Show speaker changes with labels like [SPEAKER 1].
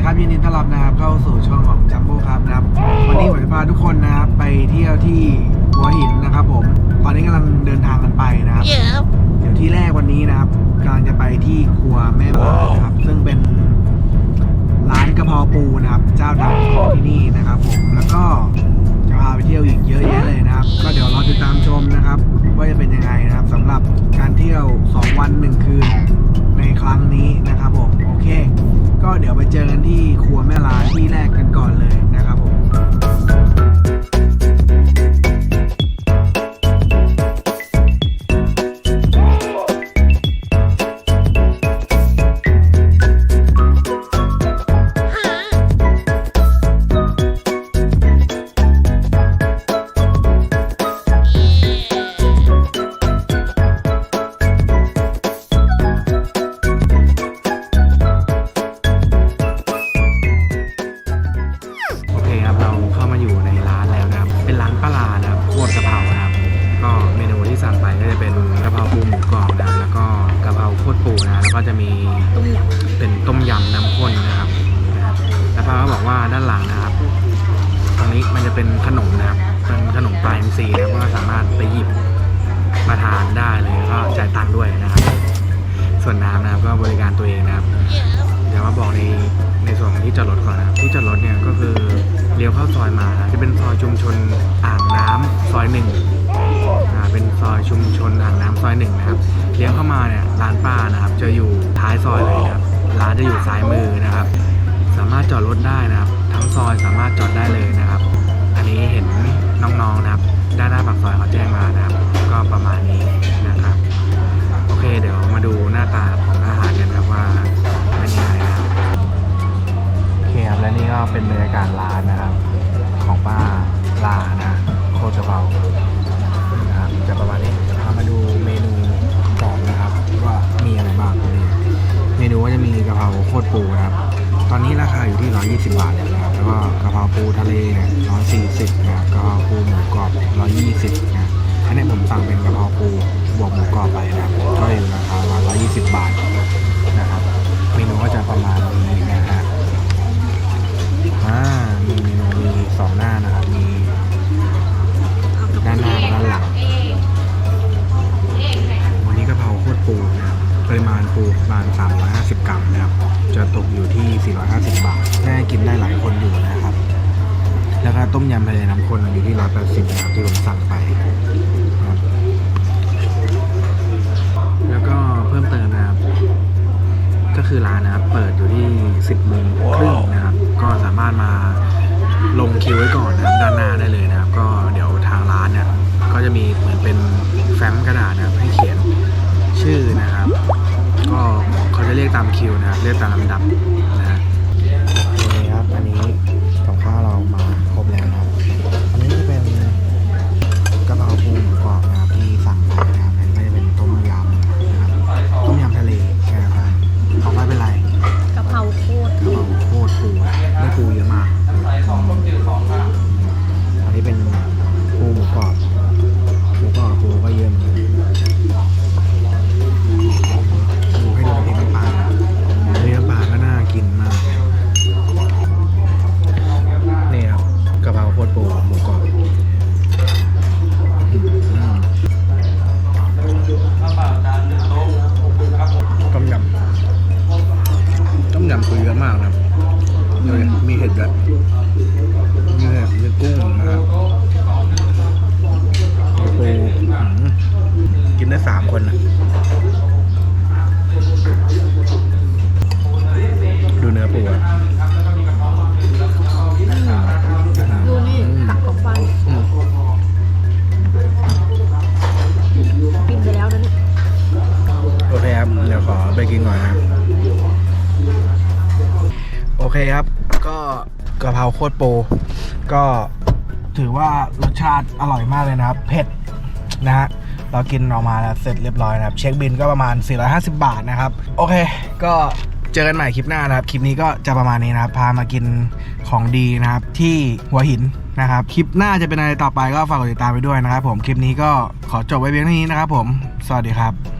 [SPEAKER 1] ดีครับยินดีต้อนรับนะครับเข้าสู่ช่องของจัมโบ้ครับนะครับ วันนี้ผมจะพาทุกคนนะครับไปเที่ยวที่หัวหินนะครับ ผม ตอนนี้กำลังเดินทางกันไปนะครับ เดี๋ยวที่แรกวันนี้นะครับกำลังจะไปที่ครัวแม่บานะครับ ซึ่งเป็นร้านกะเพราปูนะครับ เจ้าดัง ก็จะมีต้ม
[SPEAKER 2] ย
[SPEAKER 1] เป็นต้มยำน้ำข้นนะครับ แล้วป้าก็บอกว่าด้านหลังนะครับ ตรงนี้มันจะเป็นขนมนะครับ เป็นขนมปลายซีนะครับก็สามารถไปหยิบมาทานได้เลยแล้วก็จ่ายตังค์ด้วยนะครับ ส่วนน้ำนะครับก็บริการตัวเองนะครับ เดี๋ยวมาบอกในในส่วนของที่จอดรถก่อนนะครับ ที่จอดรถเนี่ยก็คือเลี้ยวเข้าซอยมาจะเป็นซอยชุมชนอ่างน้ำซอยหนึ่งเป็นซอยชุมชนอ่างน้ำซอยหนึ่งนะครับ เลี้ยวเข้ามาเนี่ยร้านป้านะครับ จะอยู่ท้ายซอยเลยนะครับร้านจะอยู่ซ้ายมือนะครับ สามารถจอดรถได้นะครับ ทั้งซอยสามารถจอดได้เลยนะครับ อันนี้เห็นน้องๆนะครับ ด้านหน้าปากซอยเขาแจ้งมานะครับ ก็ประมาณนี้นะครับ โอเค เดี๋ยวมาดูหน้าตาของอาหารกันครับว่าเป็นยังไงนะครับโอเคครับและนี่ก็เป็นบรรยากาศร้านนะครับ ของป้าลานะโคตรกะเพรานะครับจะประมาณนี้ 120 บาทเลยนะครับแล้วก็กะเพราปูทะเลเนี่ย140นะครับกะเพราปูหมูกรอบ 120นะอันนี้ผมสั่งเป็นกะเพราปูบวกหมูกรอบไปนะครับก็อยู่ราคาประมาณ120 บาท ปริมาณปูประมาณ350 กรัมนะครับ จะตกอยู่ที่ 450 บาท น่ากินได้หลายคนอยู่นะครับ แล้วก็ต้มยำทะเลน้ำข้นอยู่ที่ 180นะครับที่ผมสั่งไป แล้วก็เพิ่มเติมนะครับ ก็คือร้านนะครับ เปิดอยู่ที่ 10โมงครึ่งนะครับ ก็สามารถมาลงคิวไว้ก่อนนะครับด้านหน้าได้เลยนะครับ ก็เดี๋ยวทางร้านเนี่ย ก็จะมีเหมือนเป็นแฟ้มกระดาษนะครับให้ ตามคิวนะครับเรียกตามลำดับนะ กินได้สามคนนะดูเนื้อปูอะอืม
[SPEAKER 2] ดูนี่ตักของฟัน
[SPEAKER 1] อืม
[SPEAKER 2] กินไปแล้วนะเนี่ย
[SPEAKER 1] โอเคครับ เดี๋ยวขอไปกินก่อนนะครับ โอเคครับ ก็กะเพราโคตรโปรก็ถือว่ารสชาติอร่อยมากเลยนะครับ เผ็ดนะฮะ เรากินออกมาแล้วเสร็จเรียบร้อยนะครับ เช็คบินก็ประมาณ 450 บาทนะครับ โอเค ก็เจอกันใหม่คลิปหน้านะครับ คลิปนี้ก็จะประมาณนี้นะครับ พามากินของดีนะครับ ที่หัวหินนะครับ คลิปหน้าจะเป็นอะไรต่อไปก็ฝากกดติดตามไปด้วยนะครับ ผม คลิปนี้ก็ขอจบไว้เพียงเท่านี้นะครับ ผม สวัสดีครับ